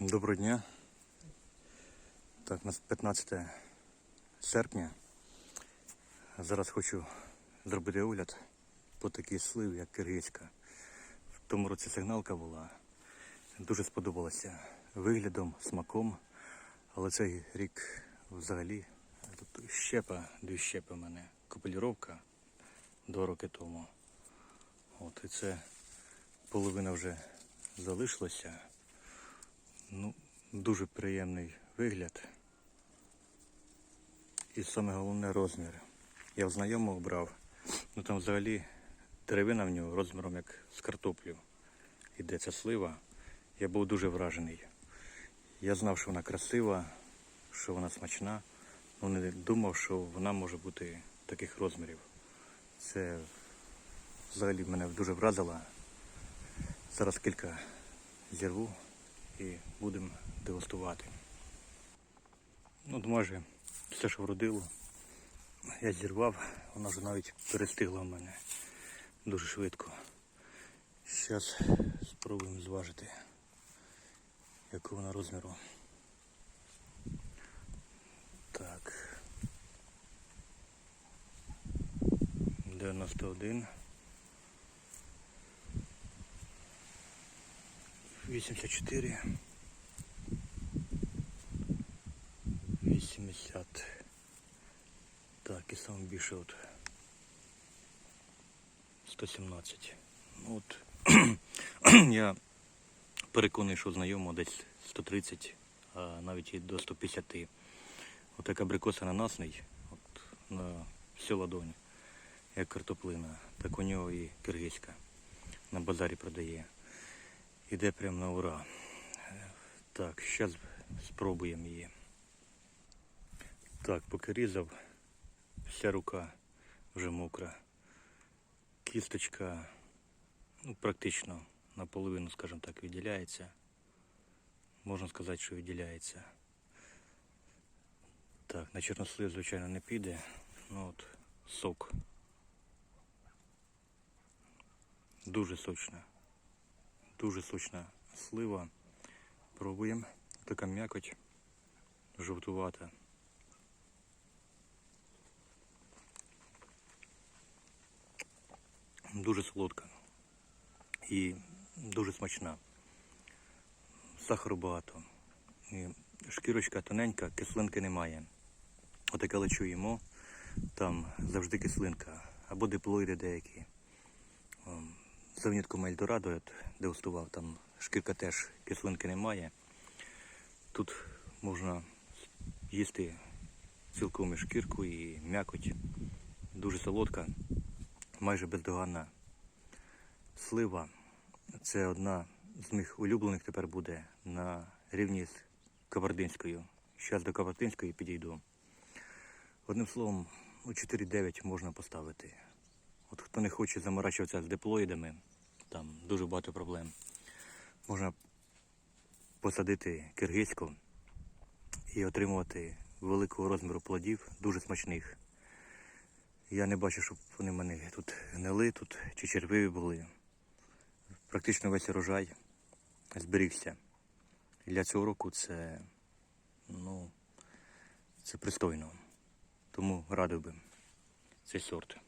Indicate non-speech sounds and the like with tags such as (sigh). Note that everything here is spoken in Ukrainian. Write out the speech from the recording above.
Доброго дня. Так, у нас 15 серпня. Зараз хочу зробити огляд по такій сливі, як киргизька. В тому році сигналка була. Дуже сподобалася виглядом, смаком. Але цей рік взагалі тут щепа, дві щепи в мене. Копелюровка два роки тому. От і це половина вже залишилася. Ну, дуже приємний вигляд. І саме головне розмір. Я в знайомого брав, ну там взагалі деревина в нього розміром як з картоплю. Ця слива. Я був дуже вражений. Я знав, що вона красива, що вона смачна, але не думав, що вона може бути таких розмірів. Це взагалі мене дуже вразило. Зараз кілька зірву і будемо дегустувати. Ну, от майже все, що вродило, я зірвав, вона вже навіть перестигла в мене дуже швидко. Зараз спробуємо зважити, якого вона розміру. Так. 91. 84. 80. Так, і саме більше от 117. Ну от (clears throat) я переконаний, що знайомо десь 130, а навіть і до 150. От як абрикос ананасний, от на всю ладонь, як картоплина, так у нього і киргизька на базарі продає. Іде прямо на ура. Так, зараз спробуємо її. Так, поки різав, вся рука вже мокра. Кісточка ну, практично наполовину, скажімо так, відділяється. Можна сказати, що відділяється. Так, на чорнослив, звичайно, не піде. Ну от, сок. Дуже сочна. Дуже сочна слива. Пробуємо. Така м'якоть жовтувата. Дуже солодка і дуже смачна. Сахару багато. І шкірочка тоненька, кислинки немає. Отаке лечу їмо, там завжди кислинка. Або диплоїди деякі. За внітком Ельдорадо, я дегустував, там шкірка теж кислинки немає. Тут можна їсти цілком і шкірку і м'якоть. Дуже солодка, майже бездоганна слива. Це одна з моїх улюблених тепер буде на рівні з кабардинською. Зараз до кабардинської підійду. Одним словом, у 4,9 можна поставити. От хто не хоче заморачуватися з диплоїдами, там дуже багато проблем. Можна посадити киргизьку і отримувати великого розміру плодів, дуже смачних. Я не бачу, щоб вони мене тут гнили тут чи червиві були. Практично весь урожай зберігся. І для цього року це, ну, це пристойно. Тому радив би цей сорт.